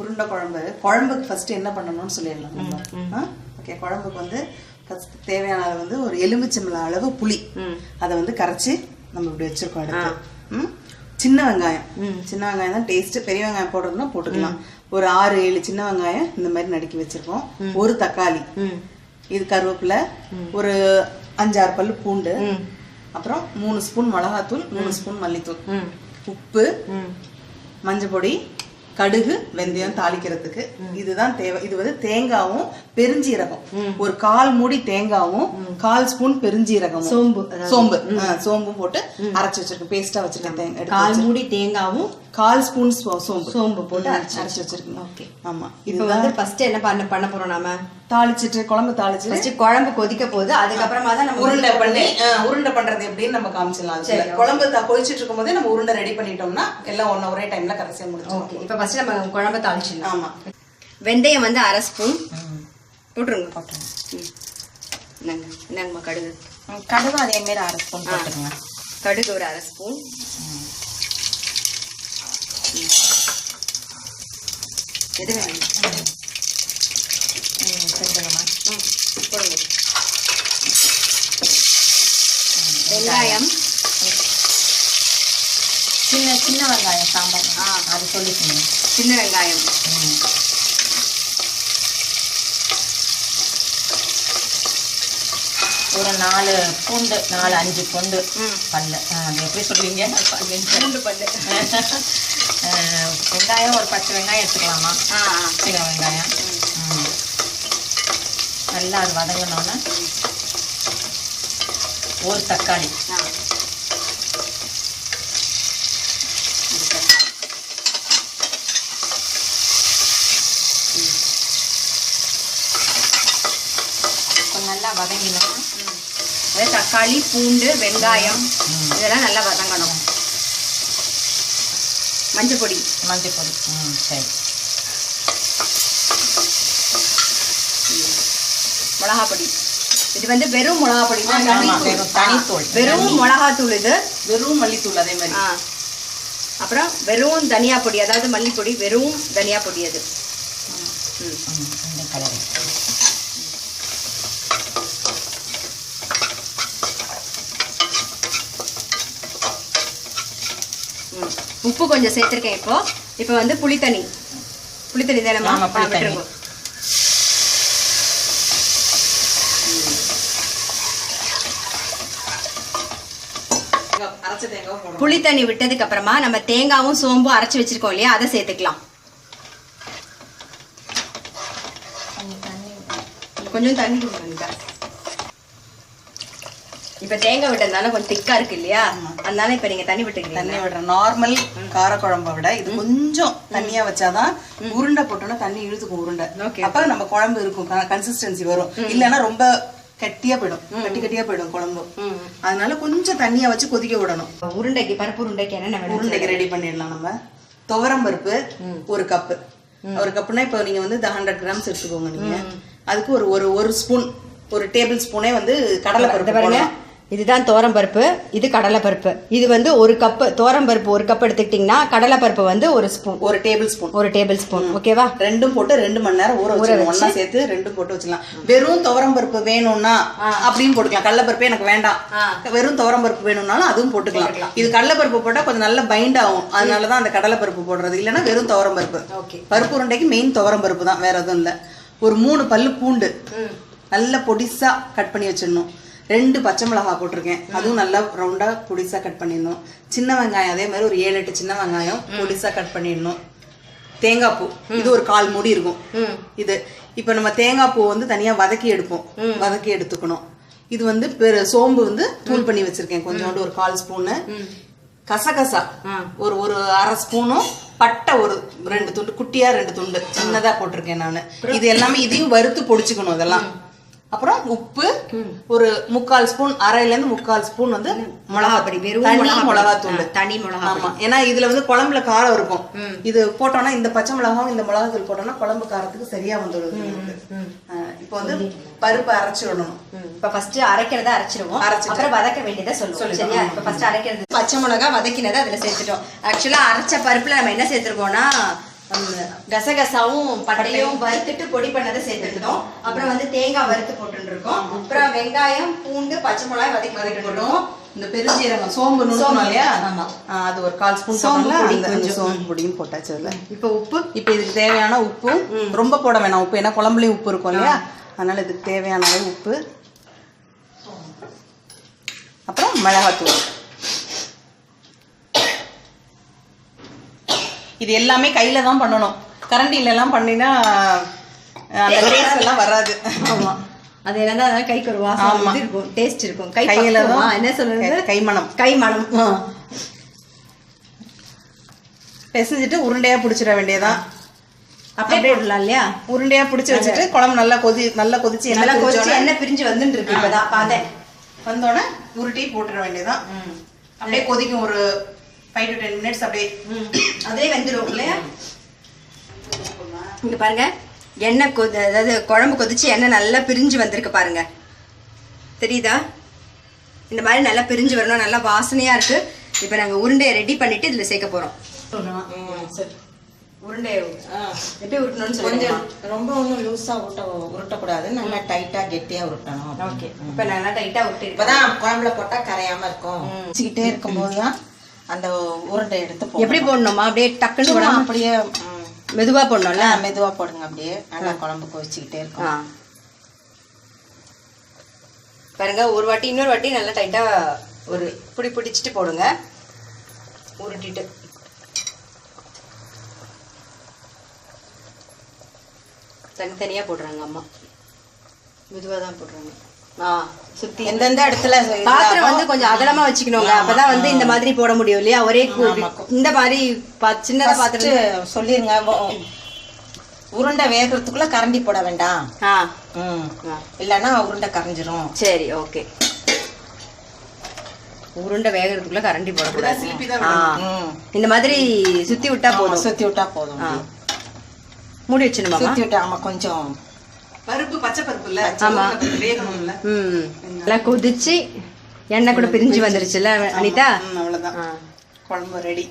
உருண்டை குழம்பு. குழம்புக்கு ஃபர்ஸ்ட் என்ன பண்ணணும்னு சொல்லிடலாம் நம்ம. ஓகே குழம்புக்கு வந்து ஃபர்ஸ்ட் தேவையானது வந்து ஒரு எலுமிச்சம்பழம் அளவு புளி. அதை வந்து கரைச்சி நம்ம இப்படி வச்சிருக்கோம் எடுத்து? சின்ன வெங்காயம். சின்ன வெங்காயம் தான் டேஸ்ட் பெரிய வெங்காயம் போடுறதுனா போட்டுக்கலாம். ஒரு ஆறு ஏழு சின்ன வெங்காயம் இந்த மாதிரி நறுக்கி வச்சிருக்கோம். ஒரு தக்காளி. இது கருவேப்பிலை. ஒரு அஞ்சாறு பல்லு பூண்டு. அப்புறம் மூணு ஸ்பூன் மிளகாத்தூள் மூணு ஸ்பூன் மல்லித்தூள். உப்பு. மஞ்சள் பொடி கடுகு வெந்தயம் தாளிக்கிறதுக்கு. இதுதான் தேவை. இது வந்து தேங்காவும் பெருஞ்சீரகம். ஒரு கால் மூடி தேங்காவும் கால் ஸ்பூன் பெருஞ்சீரகமும். சோம்பு, சோம்பு. ஆ, சோம்பும் போட்டு அரைச்சு வச்சிருக்கேன். பேஸ்டா வச்சிருக்கேன் கால் மூடி தேங்காவும் கால் ஸ்பூன் சோம்பு. சோம்பு போட்டு அரைச்சு அரைச்சு வச்சிருக்கேன் ஓகே. ஆமா. இப்போ வந்து ஃபர்ஸ்ட் என்ன பண்ண பண்ண போறோம் நாம? தாளிச்சிட்டு குழம்பு தாளிச்சிட்டு. ஃபர்ஸ்ட் குழம்பு கொதிக்க போகுது. அதுக்கப்புறமா தான் நம்ம உருண்டை பண்ணி உருண்டை பண்றது எப்படின்னு நம்ம காமிச்சிடலாம் அதுல. குழம்பு கொதிச்சிட்டு இருக்கும் போதே நம்ம உருண்டை ரெடி பண்ணிட்டோம்னா எல்லாம் ஒன்னு ஒரே டைம்ல கடைசியா முடிச்சிடும் ஓகே. இப்போ ஃபர்ஸ்ட் நம்ம குழம்பு தாளிச்சிடலாம். ஆமா. வெந்தயம் வந்து அரை ஸ்பூன். போட்டுருங்க. ம். இந்தாங்க இந்தாங்கம்மா கடுகு? கடுகு அதே மாதிரி அரை ஸ்பூன் போட்டுருங்க. கடுகு ஒரு அரை ஸ்பூன். எது வேணும் செஞ்சுக்கணும் ம், போடுங்க வெங்காயம். சின்ன சின்ன வெங்காயம் சாம்பார். ஆ. அது சொல்லிக்கணும். சின்ன வெங்காயம். ஒரு நாலு பூண்டு நாலு அஞ்சு பூண்டு ம். பல்லு. அது எப்படி சொல்லுவீங்க? பூண்டு பல்லு வெங்காயம் ஒரு பத்து வெங்காயம் எடுத்துக்கலாமா? சின்ன வெங்காயம். நல்லா அது வதங்கினோன்னே ஒரு தக்காளி ஆ கொஞ்சம் நல்லா வதங்கினோன்னா அதே தக்காளி பூண்டு வெங்காயம் இதெல்லாம் நல்லா வதங்கணும். மஞ்சள் பொடி. மஞ்சள் பொடி. ம் சரி. மிளகா பொடி. இது வந்து வெறும் மிளகா பொடி. வெறும் தனித்தூள். வெறும் மிளகாத்தூள் இது. வெறும் மல்லித்தூள் அதே மாதிரி. அப்புறம் வெறும் தனியா பொடி அதாவது மல்லிப்பொடி வெறும் தனியா பொடி அது. ம். ம், இந்த கலர் ம். உப்பு கொஞ்சம் சேர்த்துருக்கேன் இப்போ. இப்போ வந்து புளித்தண்ணி. புளித்தண்ணி புளித்தண்ணி. விட்டுருங்க. போடணும். புளித்தண்ணி விட்டதுக்கு அப்புறமா நம்ம தேங்காவும் சோம்பும் அரைச்சு வச்சிருக்கோம் இல்லையா? அதை சேர்த்துக்கலாம். கொஞ்சம் தண்ணி கொடுங்க இப்ப தேங்காய் விட்டதுனால கொஞ்சம் திக்கா இருக்கு இல்லையா? அதனால இப்ப நீங்க தண்ணி விட்டுக்கிறீங்க. தண்ணி விடுறேன் நார்மல் காரக்குழம்பை விட இது கொஞ்சம் தண்ணியா வச்சாதான் உருண்டை போட்டோம்னா தண்ணி இழுத்துக்கும் உருண்டை. அப்ப நம்ம குழம்பு இருக்கும். கன்சிஸ்டன்சி வரும். இல்லைன்னா ரொம்ப கட்டியா போயிடும். கட்டி கட்டியா போயிடும் குழம்பு. அதனால கொஞ்சம் தண்ணியா வச்சு கொதிக்க விடணும். உருண்டைக்கு பருப்பு உருண்டைக்கு வேணும் உருண்டைக்கு ரெடி பண்ணிடலாம் நம்ம. துவரம் பருப்பு ஒரு கப்பு. ஒரு கப்புனா இப்போ நீங்க வந்து ஹண்ட்ரட் கிராம்ஸ் எடுத்துக்கோங்க நீங்க. அதுக்கு ஒரு ஒரு ஒரு ஸ்பூன் ஒரு டேபிள் ஸ்பூனே வந்து கடலை பருப்பு. இதுதான் தோரம் பருப்பு இது கடலை பருப்பு. இது வந்து ஒரு கப்பு தோரம் பருப்பு ஒரு கப் எடுத்துக்கிட்டிங்கன்னா கடலை பருப்பு வந்து ஒரு ஸ்பூன் ஒரு டேபிள் ஸ்பூன் ஒரு டேபிள் ஸ்பூன் ஓகேவா ரெண்டும் போட்டு ரெண்டு மணி நேரம் ஊற வச்சிடணும். ஒண்ணா சேர்த்து ரெண்டும் போட்டு வச்சுக்கலாம் வெறும் துவரம் பருப்பு வேணும்னா அப்படின்னு போட்டுக்கலாம். கடலைப்பருப்பே எனக்கு வேண்டாம். வெறும் துவரம் பருப்பு வேணும்னாலும் அதுவும் போட்டுக்கலாம். இது கடலைப்பருப்பு போட்டா கொஞ்சம் நல்லா பைண்ட் ஆகும். அதனாலதான் அந்த கடலைப்பருப்பு போடுறது. இல்லைன்னா வெறும் துவரம் பருப்பு. ஓகே. பருப்பு உருண்டைக்கு மெயின் துவரம் பருப்பு தான். வேற எதுவும் இல்ல. ஒரு மூணு பல்லு பூண்டு. நல்ல பொடிசா கட் பண்ணி வச்சிடணும். ரெண்டு பச்சை மிளகாய் போட்டிருக்கேன். அதுவும் நல்லா ரவுண்டா பொடிசா கட் பண்ணிடணும். சின்ன வெங்காயம் அதே மாதிரி ஒரு ஏழு எட்டு சின்ன வெங்காயம் பொடிசா கட் பண்ணிடணும். தேங்காய் பூ. இது ஒரு கால் மூடி இருக்கும். இது. இப்போ நம்ம தேங்காய் பூ வந்து தனியா வதக்கி எடுப்போம். வதக்கி எடுத்துக்கணும். இது வந்து பெரு சோம்பு வந்து தூள் பண்ணி வச்சிருக்கேன். கொஞ்சோண்டு ஒரு கால் ஸ்பூனு. கசகசா. ஒரு ஒரு அரை ஸ்பூனும் பட்டை ஒரு ரெண்டு துண்டு குட்டியா ரெண்டு துண்டு சின்னதா போட்டிருக்கேன் நானு. இது எல்லாமே இதையும் வறுத்து பொடிச்சுக்கணும் இதெல்லாம். அப்புறம் உப்பு ஒரு முக்கால் ஸ்பூன் அரைல இருந்து முக்கால் ஸ்பூன் வந்து மிளகா பொடி, வெறும் தனி. மிளகா தூள் தனி மிளகாய் ஆமா. ஏன்னா இதுல வந்து குழம்புல காரம் இருக்கும். இது போட்டோம்னா இந்த பச்சை மிளகாவும் இந்த மிளகா தூள் போட்டோம்னா குழம்பு காரத்துக்கு சரியா வந்துடும் இப்போ வந்து பருப்பு அரைச்சு விடணும். இப்ப ஃபர்ஸ்ட் அரைக்கிறத அரைச்சிருவோம். அரைச்சிட்டு. அப்புறம் வதக்க வேண்டியதை சொல்லுவோம். சரியா? இப்ப ஃபர்ஸ்ட் அரைக்கிறது. பச்சை மிளகா வதக்கினதை அதுல சேர்த்துட்டோம். ஆக்சுவலா அரைச்ச பருப்புல நம்ம என்ன சேர்த்திருக்கோம்னா கசகசாவும் பட்டையும் வறுத்துட்டு பொடி பண்ணதை சேர்த்துக்கிட்டோம். அப்புறம் வந்து தேங்காய் வறுத்து போட்டுருக்கோம் அப்புறம் வெங்காயம் பூண்டு பச்சை மிளகாய் வதக்கி வதக்கி போட்டுருக்கோம் இந்த பெருஞ்சீரகம் சோம்பு நுணுக்கணும். இல்லையா? ஆமா. அது ஒரு கால் ஸ்பூன் சோம்பு பொடி கொஞ்சம். கொஞ்சம். சோம்பு பொடியும் போட்டாச்சு அதுல. இப்போ உப்பு? இப்போ இதுக்கு தேவையான உப்பு. ரொம்ப போட வேணாம் உப்பு ஏன்னா குழம்புலயும் உப்பு இருக்கும் இல்லையா? அதனால இதுக்கு தேவையான அளவு உப்பு. அப்புறம் மிளகாத்தூள். இது எல்லாமே கையில தான் பண்ணணும். கரண்டில எல்லாம் பண்ணினா அந்த டேஸ்ட் எல்லாம் வராது. ஆமா. அது என்னதான் அதனால கைக்கு ஒரு வாசம் இருக்கும். டேஸ்ட் இருக்கும். கை கையில என்ன சொல்றது? கை- கைமணம். கை மணம் ஆ. பிசைஞ்சிட்டு உருண்டையா பிடிச்சிட வேண்டியதான் அப்படியே போடலாம் இல்லையா? உருண்டையா பிடிச்சி வச்சுட்டு குழம்பு நல்லா கொதி நல்லா கொதிச்சு நல்லா கொதிச்சு எண்ணெய் பிரிஞ்சு வந்துட்டு இருக்கு இப்பதான். பார்த்தேன் வந்தோடனே உருட்டி போட்டுற வேண்டியதான் அப்படியே கொதிக்கும் ஒரு ஃபைவ் டு டென் மினிட்ஸ் அப்படியே அதே வெந்துடும் இல்லையா? இங்க பாருங்க. எண்ணெய் கொதி அதாவது குழம்பு கொதிச்சு எண்ணெய் நல்லா பிரிஞ்சு வந்திருக்கு பாருங்க. தெரியுதா? இந்த மாதிரி நல்லா பிரிஞ்சு வரணும். நல்லா வாசனையா இருக்கு. இப்போ நாங்க உருண்டையை ரெடி பண்ணிட்டு இதுல சேர்க்க போறோம். சரி. உருண்டையை எப்படி உருட்டணும்னு கொஞ்சம் ரொம்ப ஒன்றும் லூஸா உருட்ட உருட்டக்கூடாது. நல்லா டைட்டா கெட்டியா உருட்டணும். ஓகே. இப்போ நல்லா டைட்டா உருட்டி இப்பதான் குழம்புல போட்டா கரையாம இருக்கும். வச்சுக்கிட்டே இருக்கும்போது தான் அந்த உருண்டை எடுத்து. எப்படி போடணுமா? அப்படியே டக்குன்னு போடாம அப்படியே ம், மெதுவா போடணும்ல? ஆ, மெதுவா போடுங்க அப்படியே. நல்லா குழம்பு கொதிச்சுக்கிட்டே இருக்கும். பாருங்க ஒரு வாட்டி இன்னொரு வாட்டி நல்லா டைட்டா ஒரு புடி பிடிச்சிட்டு போடுங்க. உருட்டிட்டு. தனித்தனியா போடுறாங்க அம்மா. மெதுவா தான் போடுறாங்க. எந்தெந்த இடத்துல பாத்திரம் வந்து கொஞ்சம் அகலமா வச்சுக்கணுங்க. அப்பதான் வந்து இந்த மாதிரி போட முடியும் இல்லையா? ஒரே. இந்த மாதிரி பா- சின்னதா பாத்திரம் சொல்லிருங்க. உருண்டை வேகிறதுக்குள்ள கரண்டி போட வேண்டாம். இல்லைன்னா உருண்டை கரைஞ்சிரும். சரி ஓகே. உருண்டை வேகிறதுக்குள்ள கரண்டி போடக்கூடாது. இந்த மாதிரி சுத்தி விட்டா போதும். சுத்தி விட்டா போதும். மூடி வச்சிடணுமா சுத்தி விட்டா ஆமா கொஞ்சம் பருப்பு பச்சை பருப்பு இல்ல. ஆமா. வேகணும்ல ம். நல்லா கொதிச்சு எண்ணெய் கூட பிரிஞ்சு வந்துருச்சுல்ல அனிதா? அவ்வளவுதான். குழம்பு ரெடி